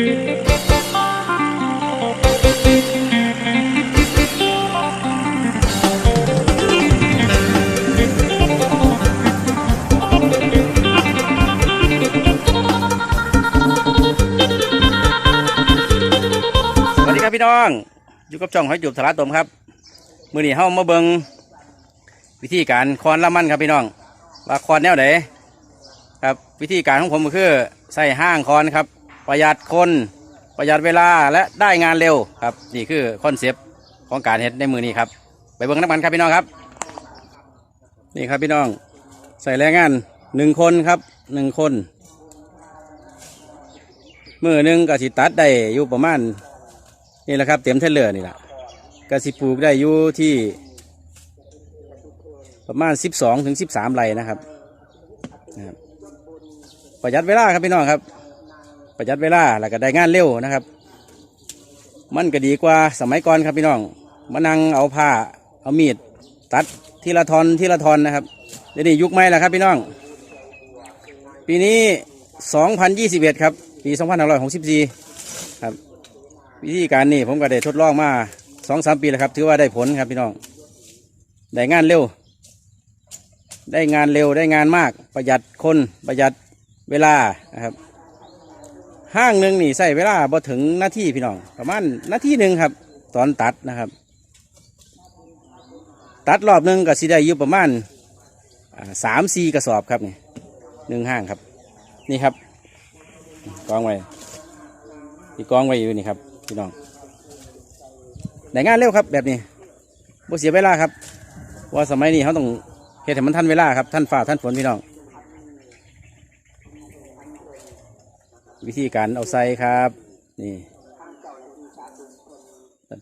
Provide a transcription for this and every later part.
สวัสดีครับพี่น้อง อยู่กับช่องหอยจูบสาระตมครับ มือนี้เฮามาเบิงวิธีการคอนละมันครับพี่น้อง ว่าคอนแนวไหนครับวิธีการของผมก็คือใส่ห้างคอนครับ ประหยัดคนประหยัดเวลาและได้งานเร็วครับ นี่คือคอนเซปต์ของการเฮ็ดในมือนี้ครับ ไปเบิ่งน้ำมันครับพี่น้องครับ นี่ครับพี่น้องใส่แรงงานหนึ่งคนครับหนึ่งคน มือหนึ่งกสิตัดได้อยู่ประมาณนี่แหละครับ เต็มเทเลอร์นี่แหละกสิปลูกได้อยู่ที่ ประมาณ12ถึง13ไร่นะครับนะครับ ประหยัดเวลาครับพี่น้องครับ ประหยัดเวลาแล้วก็ได้งานเร็วนะครับ มันก็ดีกว่าสมัยก่อนครับพี่น้องมานั่งเอาผ้าเอามีดตัดทีละทอนทีละทอนนะครับเดี๋ยวนี้ยุคใหม่แล้วครับพี่น้อง ปีนี้ 2021 ครับ ปี 2564 ครับ วิธีการนี่ผมก็ได้ทดลองมาสองสามปีแล้วครับ ถือว่าได้ผลครับพี่น้อง ได้งานเร็ว ได้งานเร็วได้งานมาก ประหยัดคนประหยัดเวลานะครับ ห้างหนึ่งนี่ใส่เวลาบ่ถึงนาทีพี่น้อง ประมาณนาทีหนึ่งครับ ตอนตัดนะครับ ตัดรอบหนึ่งก็สิได้อยู่ประมาณสามสี่กระสอบครับนี่หนึ่งห้างครับ นี่ครับกองไว้ที่กองไว้อยู่นี่ครับพี่น้องได้งานเร็วครับแบบนี้บ่เสียเวลาครับว่าสมัยนี้เขาต้องเฮ็ดให้มันทันเวลาครับท่านฝ่าท่านฝนพี่น้อง วิธีการเอาใส่ครับ นี่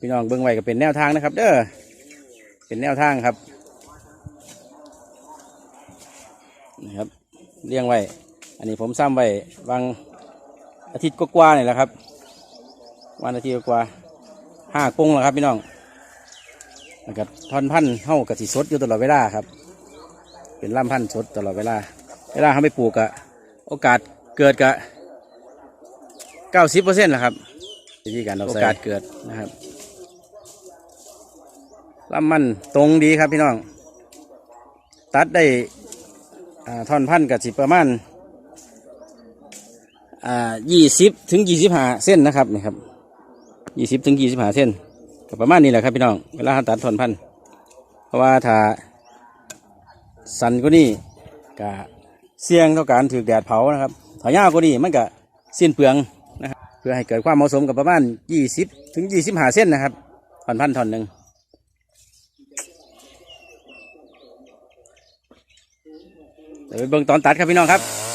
พี่น้องเบื้องไว้ก็เป็นแนวทางนะครับ เด้อเป็นแนวทางครับนี่ครับเลี้ยงไว้ อันนี้ผมซ้ำไว้วางอาทิตย์กว่าๆนี่แหละครับ วันอาทิตย์กว่าห้ากงแล้วครับพี่น้องแล้วก็ท่อนพันธุ์เท่ากับสีสดอยู่ตลอดเวลาครับ เป็นล่ำพันธุ์สดตลอดเวลา เวลาเขาไปปลูกอะโอกาสเกิดกะ เก้าสิบเปอร์เซ็นต์แหละครับวิธีการเราโอกาสเกิดนะครับล่ำมันตรงดีครับพี่น้อง ตัดได้อ่าท่อนพันธุ์กับสิประมาณอ่ายี่สิบถึงยี่สิบห้าเส้นนะครับนี่ครับยี่สิบถึงยี่สิบห้าเส้นก็ประมาณนี้แหละครับพี่น้องเวลาเราตัดถอนพันธุ์เพราะว่าถ้าสันก็นี่ก็เสี่ยงต่อการถือแดดเผานะครับถ้ายาวก็นี่มันก็สิ้นเปลืองนะครับเพื่อให้เกิดความเหมาะสมกับประมาณยี่สิบถึงยี่สิบห้าเส้นนะครับถอนพันธุ์ถอนหนึ่งเดี๋ยวไปเบิ่งตอนตัดครับพี่น้องครับ